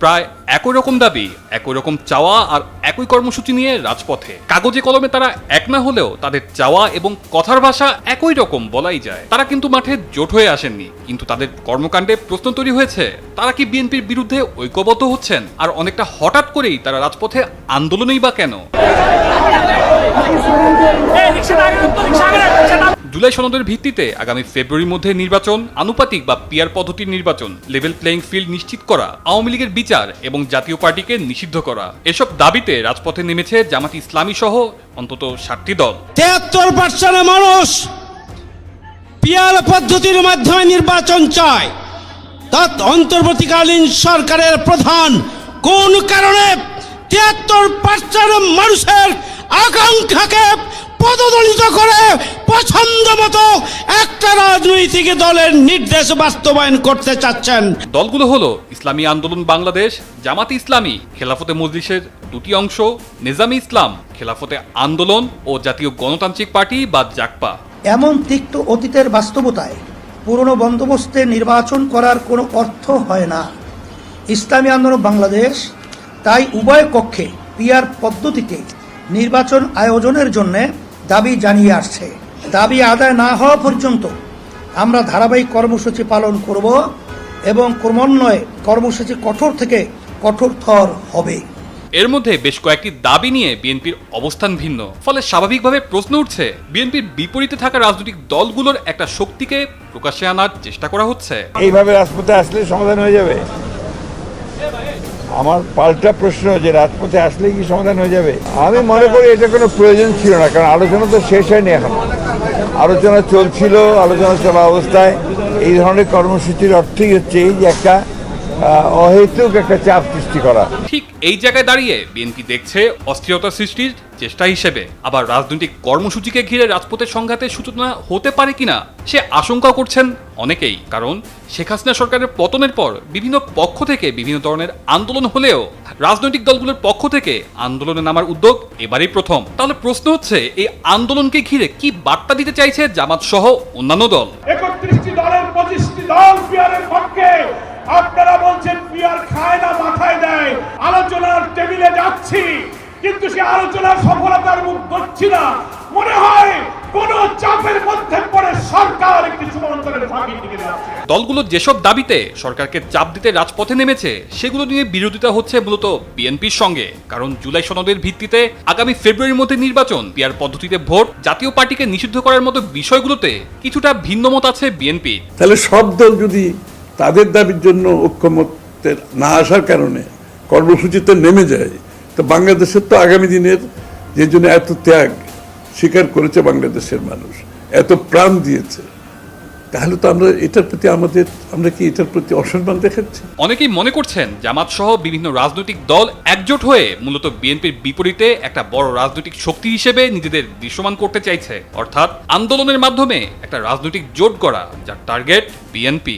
প্রায় একই রকম দাবি, একই রকম চাওয়া আর একই কর্মসূচি নিয়ে রাজপথে। কাগজে কলমে তারা এক না হলেও তাদের চাওয়া এবং কথার ভাষা একই রকম বলাই যায়। তারা কিন্তু মাঠে জোট হয়ে আসেননি, কিন্তু তাদের কর্মকাণ্ডে প্রশ্ন তৈরি হয়েছে, তারা কি বিএনপির বিরুদ্ধে ঐক্যবদ্ধ হচ্ছেন? আর অনেকটা হঠাৎ করেই তারা রাজপথে আন্দোলনেই বা কেন? জুলাই সনদের ভিত্তিতে আগামী ফেব্রুয়ারির মধ্যে নির্বাচন, আনুপাতিক বা পিয়ার পদ্ধতির নির্বাচন লেভেল প্লেইং ফিল্ড নিশ্চিত করা, আওয়ামী লীগের বিচার এবং জাতীয় পার্টিকে নিষিদ্ধ করা। এসব দাবিতে রাজপথে নেমেছে জামাত ইসলামী সহ অন্তত ষাটটি দল। তেহাত্তর পার্সেন্ট মানুষ পিয়ার পদ্ধতির মাধ্যমে নির্বাচন চায়। তৎ অন্তর্বর্তীকালীন সরকারের প্রধান কোন কারণে তিয়াত্তর পার্সেন্ট মানুষের আকাঙ্ক্ষাকে পদদলিত করে পছন্দ মতো একটা রাজনৈতিক দলের নির্দেশ বাস্তবায়ন করতে চাচ্ছেন। দলগুলো হলো ইসলামী আন্দোলন বাংলাদেশ জামাত ইসলামী খেলাফতে মজলিসের দুটি অংশ নিজামী ইসলাম খেলাফতে আন্দোলন ও জাতীয় গণতান্ত্রিক পার্টি বা জাকপা এমন তিক্ত অতীতের বাস্তবতায় পুরনো বন্দোবস্তে নির্বাচন করার কোনো অর্থ হয় না। ইসলামী আন্দোলন বাংলাদেশ তাই উভয় কক্ষে পিয়ার পদ্ধতিতে নির্বাচন আয়োজনের জন্য দাবি জানিয়ে আসছে। দাবি আদায় না হওয়া পর্যন্ত আমরা ধারাবাহিক কর্মসূচি পালন করব এবং ক্রমান্বয়ে কর্মসূচি কঠোর থেকে কঠোরতর হবে। এর মধ্যে বেশ কয়েকটি দাবি নিয়ে বিএনপির অবস্থান ভিন্ন। ফলে স্বাভাবিকভাবে প্রশ্ন উঠছে বিএনপির বিপরীতে থাকা রাজনৈতিক দলগুলোর একটা শক্তিকে প্রকাশ্যে আনার চেষ্টা করা হচ্ছে। এইভাবে রাজপথে আসলে সমাধান হয়ে যাবে? আমার পাল্টা প্রশ্ন যে রাজপথে আসলে কি সমাধান হয়ে যাবে? আমি মনে করি এটা কোনো প্রয়োজন ছিল না কারণ আলোচনা তো শেষ হয়নি এখন। আলোচনা চলছিল, আলোচনা চলা অবস্থায়। এই ধরনের কর্মসূচির অর্থই হচ্ছে এই যে একটা অহেতুক একটা চাপ সৃষ্টি করা। ঠিক এই জায়গায় দাঁড়িয়ে বিএনপি দেখছে অস্থিরতা সৃষ্টির চেষ্টা হিসেবে। আবার রাজনৈতিক কর্মসূচিকে ঘিরে রাজপথের সংঘাতের সূচনা হতে পারে কিনা, সে আশঙ্কা করছেন অনেকেই। কারণ শেখ হাসিনা সরকারের পতনের পর বিভিন্ন পক্ষ থেকে বিভিন্ন ধরনের আন্দোলন হলেও রাজনৈতিক দলগুলোর পক্ষ থেকে আন্দোলনে নামার উদ্যোগ এবারই প্রথম। তাহলে প্রশ্ন হচ্ছে, এই আন্দোলনকে ঘিরে কি বার্তা দিতে চাইছে জামাত সহ অন্যান্য দল? একত্রিশটি দলের পঁচিশটি দল পিয়ারের পক্ষে। আপনারা বলছেন পিয়ার খায় না, মাথায় দেয়। আলোচনার টেবিলে যাচ্ছি, কিন্তু সে আলোচনার সফলতার মুখ ধরছি না। মনে হয় কোন চাপের মধ্যে পড়ে সরকার একটি সমান্তরের ফাঁকি দিকে যাচ্ছে দলগুলো যেসব দাবিতে সরকারকে চাপ দিতে রাজপথে নেমেছে, সেগুলো নিয়ে বিরোধিতা হচ্ছে মূলত বিএনপির সঙ্গে। কারণ জুলাই সনদের ভিত্তিতে আগামী ফেব্রুয়ারির মধ্যে নির্বাচন পিয়ার পদ্ধতিতে ভোট, জাতীয় পার্টিকে নিষিদ্ধ করার মতো বিষয়গুলোতে কিছুটা ভিন্নমত আছে বিএনপি তাহলে সব দল যদি তাদের দাবির জন্য ঐক্যমত্যের না আসার কারণে কর্মসূচিতে নেমে যায়, তো বাংলাদেশের তো আগামী দিনের যে জন্য এত ত্যাগ স্বীকার করেছে বাংলাদেশের মানুষ, এত প্রাণ দিয়েছে। তাহলে তো আমরা এটার প্রতি আমাদের, আমরা কি এটার প্রতি অসম্মান দেখাচ্ছি? অনেকেই মনে করছেন জামাত সহ বিভিন্ন রাজনৈতিক দল একজোট হয়ে মূলত বিএনপির বিপরীতে একটা বড় রাজনৈতিক শক্তি হিসেবে নিজেদের দৃশ্যমান করতে চাইছে। অর্থাৎ আন্দোলনের মাধ্যমে একটা রাজনৈতিক জোট করা যার টার্গেট বিএনপি।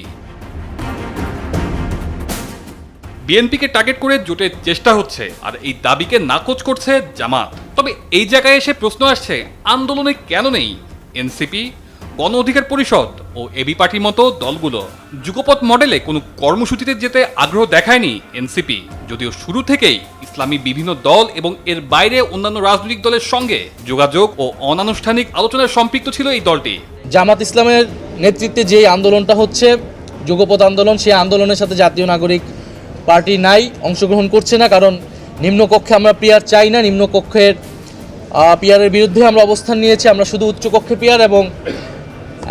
বিএনপিকে টার্গেট করে জোটের চেষ্টা হচ্ছে আর এই দাবিকে নাকচ করছে জামাত। তবে এই জায়গায় এসে প্রশ্ন আসছে, আন্দোলনে কেন নেই এনসিপি? গণ অধিকার পরিষদ ও এবি পার্টির মতো দলগুলো যুগপথ মডেলে কোনো কর্মসূচিতে যেতে আগ্রহ দেখায়নি এনসিপি, যদিও শুরু থেকেই ইসলামী বিভিন্ন দল এবং এর বাইরে অন্যান্য রাজনৈতিক দলের সঙ্গে যোগাযোগ ও অনানুষ্ঠানিক আলোচনায় সম্পৃক্ত ছিল এই দলটি। জামাত ইসলামের নেতৃত্বে যে আন্দোলনটা হচ্ছে যুগপথ আন্দোলন, সেই আন্দোলনের সাথে জাতীয় নাগরিক পার্টি নাই, অংশগ্রহণ করছে না, কারণ নিম্নকক্ষে আমরা পিয়ার চাই না, নিম্নকক্ষের পিয়ারের বিরুদ্ধে আমরা অবস্থান নিয়েছি, আমরা শুধু উচ্চকক্ষে পিয়ার এবং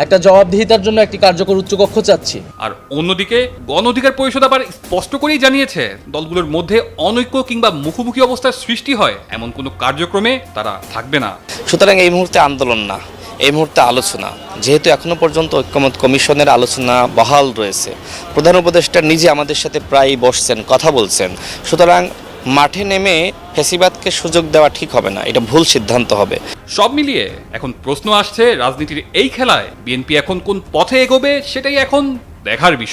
একটা জবাবদিহিতার জন্য একটি কার্যকর উচ্চকক্ষ চাচ্ছি। আর অন্যদিকে গণ অধিকার পরিষদ আবার স্পষ্ট করেই জানিয়েছে দলগুলোর মধ্যে অনৈক্য কিংবা মুখোমুখি অবস্থার সৃষ্টি হয় এমন কোনো কার্যক্রমে তারা থাকবে না। সুতরাং এই মুহূর্তে আন্দোলন না এই মুহূর্তে আলোচনা। যেহেতু এখনও পর্যন্ত ঐক্যমত কমিশনের আলোচনা বহাল রয়েছে প্রধান উপদেষ্টা নিজে আমাদের সাথে প্রায়ই বসছেন কথা বলছেন। সুতরাং মাঠে নেমে ফেসিবাদকে সুযোগ দেওয়া ঠিক হবে না, এটা ভুল সিদ্ধান্ত হবে। সব মিলিয়ে এখন প্রশ্ন আসছে রাজনীতির এই খেলায়, বিএনপি এখন কোন পথে এগোবে সেটাই এখন দেখার বিষয়।